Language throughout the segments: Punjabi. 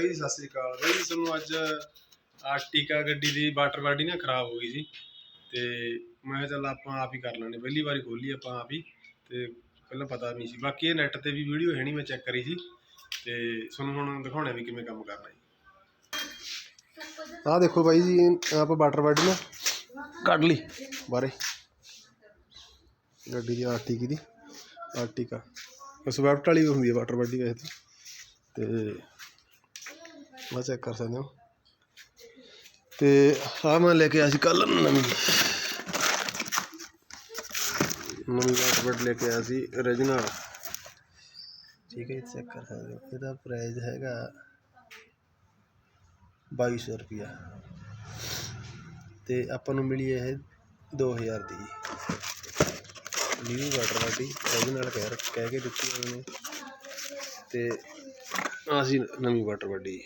ਬਈ ਜੀ, ਸਤਿ ਸ੍ਰੀ ਅਕਾਲ। ਬਈ ਜੀ, ਤੁਹਾਨੂੰ ਅੱਜ ਆਰਟਿਕਾ ਗੱਡੀ ਦੀ ਵਾਟਰ ਬਾਡੀ ਨਾ ਖਰਾਬ ਹੋ ਗਈ ਸੀ ਤੇ ਮੈਂ ਕਿਹਾ ਚੱਲ ਆਪਾਂ ਆਪ ਹੀ ਕਰ ਲੈਣੇ ਪਹਿਲੀ ਵਾਰੀ ਖੋਲੀ ਆਪਾਂ ਆਪ ਹੀ। ਤੇ ਪਹਿਲਾਂ ਪਤਾ ਨਹੀਂ ਸੀ। ਬਾਕੀ ਇਹ ਨੈਟ ਤੇ ਵੀ ਵੀਡੀਓ ਹੈ ਨਹੀਂ ਮੈਂ ਚੈੱਕ ਕਰੀ ਸੀ। ਤੇ ਤੁਹਾਨੂੰ ਹੁਣ ਦਿਖਾਉਣਾ ਵੀ ਕਿਵੇਂ ਕੰਮ ਕਰਨਾ ਜੀ। ਆਹ ਦੇਖੋ ਬਾਈ ਜੀ ਆਪਾਂ ਵਾਟਰ ਬਾਡੀ ਨਾ ਕੱਢ ਲਈ। ਬਾਰੇ। ਗੱਡੀ ਦੀ ਆਰਟਿਕਾ ਦੀ ਆਰਟਿਕਾ। ਸਵਿਫਟ ਵਾਲੀ ਵੀ ਹੁੰਦੀ ਹੈ ਵਾਟਰ ਬਾਡੀ ਵੈਸੇ ਤਾਂ ਤੇ ਚੈੱਕ ਕਰ ਸਕਦੇ ਹੋ। ਤੇ ਆ ਮੈਂ ਲੈ ਕੇ ਆਇਆ ਸੀ ਕੱਲ ਨਵੀਂ। ਨਵੀਂ ਵਾਟਰ ਬਾਡੀ ਲੈ ਕੇ ਆਇਆ ਸੀ ਰਜਨਾ ਠੀਕ ਹੈ ਚੈੱਕ ਕਰ ਸਕਦੇ ਹੋ। ਇਹਦਾ ਪ੍ਰਾਈਸ ਹੈਗਾ 2200 ਰੁਪਿਆ ਤੇ ਆਪਾਂ ਨੂੰ ਮਿਲੀ ਇਹ 2000 ਦੀ। ਨਿਊ ਵਾਟਰ ਬਾਡੀ origignal ਕਹਿ ਕਹਿ ਕੇ ਦਿੱਤੀ ਉਹਨਾਂ। ਨੇ ਤੇ ਅਸੀਂ ਨਵੀਂ ਵਾਟਰ ਬਾਡੀ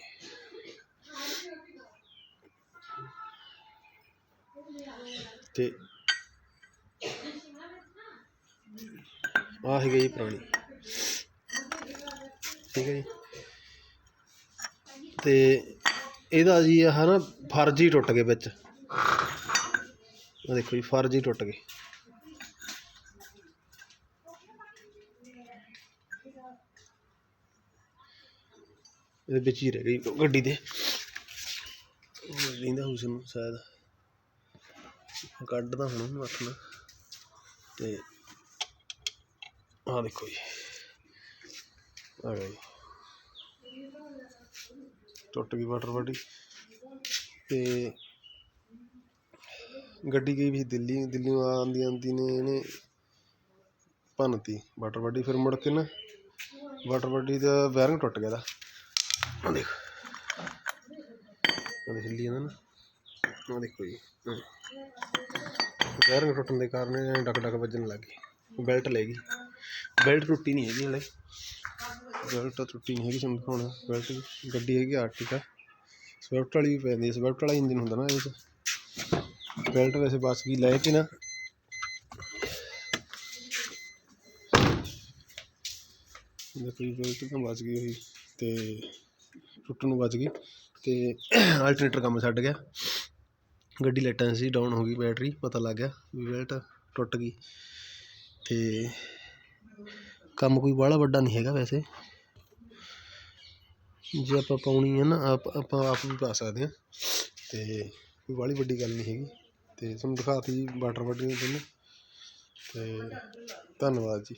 ਤੇ ਆਹ ਹੈਗੀ ਜੀ ਪੁਰਾਣੀ। ਠੀਕ ਹੈ ਜੀ। ਤੇ ਇਹਦਾ ਜੀ ਆਹ ਨਾ ਫਰਜ਼ ਹੀ ਟੁੱਟ ਗਏ ਵਿੱਚ। ਆਹ ਦੇਖੋ ਜੀ, ਫਰਜ਼ ਹੀ ਟੁੱਟ ਗਏ। ਇਹਦੇ ਵਿੱਚ ਹੀ ਰਹਿ ਗਈ ਗੱਡੀ ਦੇ। ਰਹਿੰਦਾ ਉਸ ਨੂੰ ਸ਼ਾਇਦ। ਕੱਢਦਾ ਹੁਣ ਉਹਨੂੰ ਹੱਥ ਨਾਲ ਤੇ ਆਹ ਦੇਖੋ ਜੀ। ਆ ਗਿਆ ਟੁੱਟ ਗਈ ਵਾਟਰ ਬਾਡੀ। ਤੇ ਗੱਡੀ ਗਈ ਵੀ ਸੀ ਦਿੱਲੀ। ਦਿੱਲੀੋਂ ਆਂਦੀ ਆਂਦੀ ਨੇ ਇਹਨੇ ਭੰਨਤੀ ਵਾਟਰ ਬਾਡੀ। ਫਿਰ ਮੁੜ ਕੇ ਨਾ ਵਾਟਰ ਬਾਡੀ ਦਾ ਬੈਰਿੰਗ ਟੁੱਟ ਗਿਆ ਦਾ ਆ ਆ ਦੇਖ ਹਿੱਲੀ ਜਾਂਦਾ ਨਾ ਆ ਦੇਖੋ ਜੀ ਬੈਰਿੰਗ ਟੁੱਟਣ ਦੇ ਕਾਰਨ ਇਹ ਡਕ ਡਕ ਵੱਜਣ ਲੱਗ ਗਈ ਬੈਲਟ ਲੈ ਗਈ। ਬੈਲਟ ਟੁੱਟੀ ਨਹੀਂ ਹੈਗੀ ਹਲੇ। ਬੈਲਟ ਟੁੱਟੀ ਨਹੀਂ ਹੈਗੀ, ਤੁਹਾਨੂੰ ਦਿਖਾਉਣਾ। ਬੈਲਟ ਗੱਡੀ ਹੈਗੀ ਆਰਟਿਕਾ ਸਵਿਫਟ ਵਾਲੀ ਵੀ ਪੈਂਦੀ ਹੈ ਸਵਿਫਟ ਵਾਲਾ ਇੰਜਨ ਹੁੰਦਾ ਨਾ ਇਹਦੇ 'ਚ ਬੈਲਟ ਵੈਸੇ ਬਸ ਗਈ ਲੈ ਕੇ ਨਾ। ਦੇਖੋ ਬੈਲਟ ਤਾਂ ਬਚ ਗਈ ਹੋਈ ਤੇ ਟੁੱਟਣ ਨੂੰ ਬਚ ਗਈ ਤੇ ਅਲਟਰਨੇਟਰ ਕੰਮ ਛੱਡ ਗਿਆ। ਗੱਡੀ ਲਾਈਟਾਂ ਸੀ ਡਾਊਨ ਹੋ ਗਈ ਬੈਟਰੀ ਪਤਾ ਲੱਗ ਗਿਆ ਵੀ ਬੈਲਟ ਟੁੱਟ ਗਈ ਅਤੇ ਕੰਮ ਕੋਈ ਬਾਹਲਾ ਵੱਡਾ ਨਹੀਂ ਹੈਗਾ ਵੈਸੇ। ਜੇ ਆਪਾਂ ਪਾਉਣੀ ਹੈ ਨਾ, ਆਪ, ਆਪਾਂ ਆਪ ਵੀ ਪਾ ਸਕਦੇ ਹਾਂ ਅਤੇ ਕੋਈ ਬਾਹਲੀ ਵੱਡੀ ਗੱਲ ਨਹੀਂ ਹੈਗੀ। ਅਤੇ ਤੁਹਾਨੂੰ ਦਿਖਾਤੀ ਜੀ ਵਾਟਰ ਬਾਡੀ ਨੇ ਤੁਹਾਨੂੰ। ਅਤੇ ਧੰਨਵਾਦ ਜੀ।